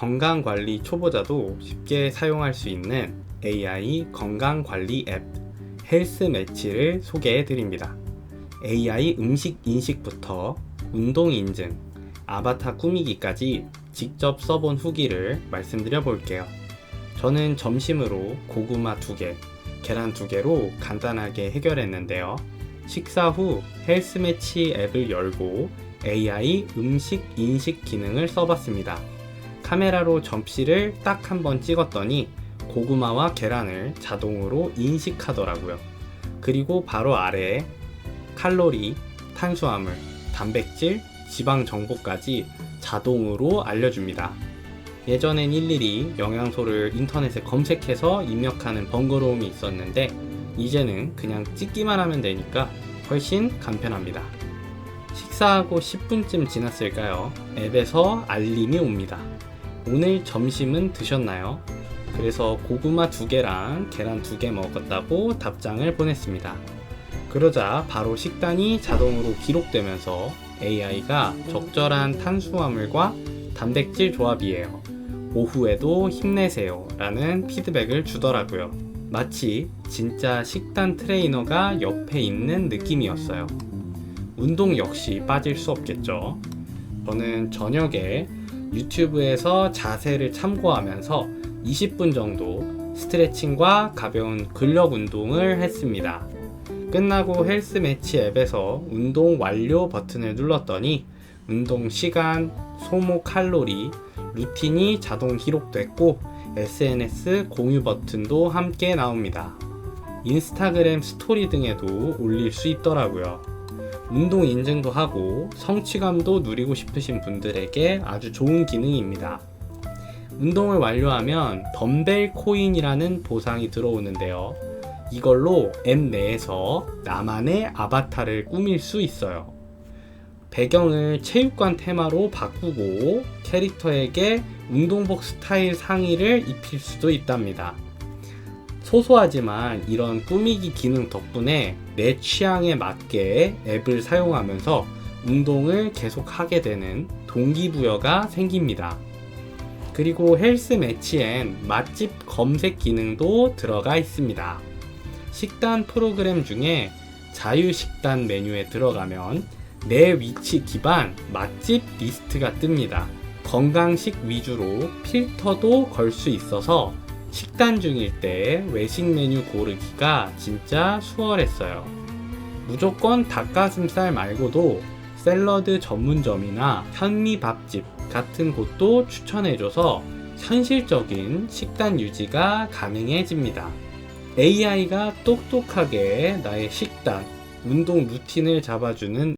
건강관리 초보자도 쉽게 사용할 수 있는 AI 건강관리 앱 헬스 매치를 소개해 드립니다. AI 음식 인식부터 운동 인증, 아바타 꾸미기까지 직접 써본 후기를 말씀드려 볼게요. 저는 점심으로 고구마 2개, 계란 2개로 간단하게 해결했는데요. 식사 후 헬스 매치 앱을 열고 AI 음식 인식 기능을 써봤습니다. 카메라로 접시를 딱 한 번 찍었더니 고구마와 계란을 자동으로 인식하더라고요. 그리고 바로 아래에 칼로리, 탄수화물, 단백질, 지방 정보까지 자동으로 알려줍니다. 예전엔 일일이 영양소를 인터넷에 검색해서 입력하는 번거로움이 있었는데 이제는 그냥 찍기만 하면 되니까 훨씬 간편합니다. 식사하고 10분쯤 지났을까요? 앱에서 알림이 옵니다. 오늘 점심은 드셨나요? 그래서 고구마 두 개랑 계란 두 개 먹었다고 답장을 보냈습니다. 그러자 바로 식단이 자동으로 기록되면서 AI가 적절한 탄수화물과 단백질 조합이에요. 오후에도 힘내세요 라는 피드백을 주더라고요. 마치 진짜 식단 트레이너가 옆에 있는 느낌이었어요. 운동 역시 빠질 수 없겠죠. 저는 저녁에 유튜브에서 자세를 참고하면서 20분 정도 스트레칭과 가벼운 근력 운동을 했습니다. 끝나고 헬스 매치 앱에서 운동 완료 버튼을 눌렀더니 운동 시간, 소모 칼로리, 루틴이 자동 기록됐고 SNS 공유 버튼도 함께 나옵니다. 인스타그램 스토리 등에도 올릴 수 있더라고요. 운동 인증도 하고 성취감도 누리고 싶으신 분들에게 아주 좋은 기능입니다. 운동을 완료하면 덤벨 코인이라는 보상이 들어오는데요. 이걸로 앱 내에서 나만의 아바타를 꾸밀 수 있어요. 배경을 체육관 테마로 바꾸고 캐릭터에게 운동복 스타일 상의를 입힐 수도 있답니다. 소소하지만 이런 꾸미기 기능 덕분에 내 취향에 맞게 앱을 사용하면서 운동을 계속하게 되는 동기부여가 생깁니다. 그리고 헬스 매치엔 맛집 검색 기능도 들어가 있습니다. 식단 프로그램 중에 자유식단 메뉴에 들어가면 내 위치 기반 맛집 리스트가 뜹니다. 건강식 위주로 필터도 걸 수 있어서 식단 중일 때 외식 메뉴 고르기가 진짜 수월했어요. 무조건 닭가슴살 말고도 샐러드 전문점이나 현미밥집 같은 곳도 추천해줘서 현실적인 식단 유지가 가능해집니다. AI가 똑똑하게 나의 식단, 운동 루틴을 잡아주는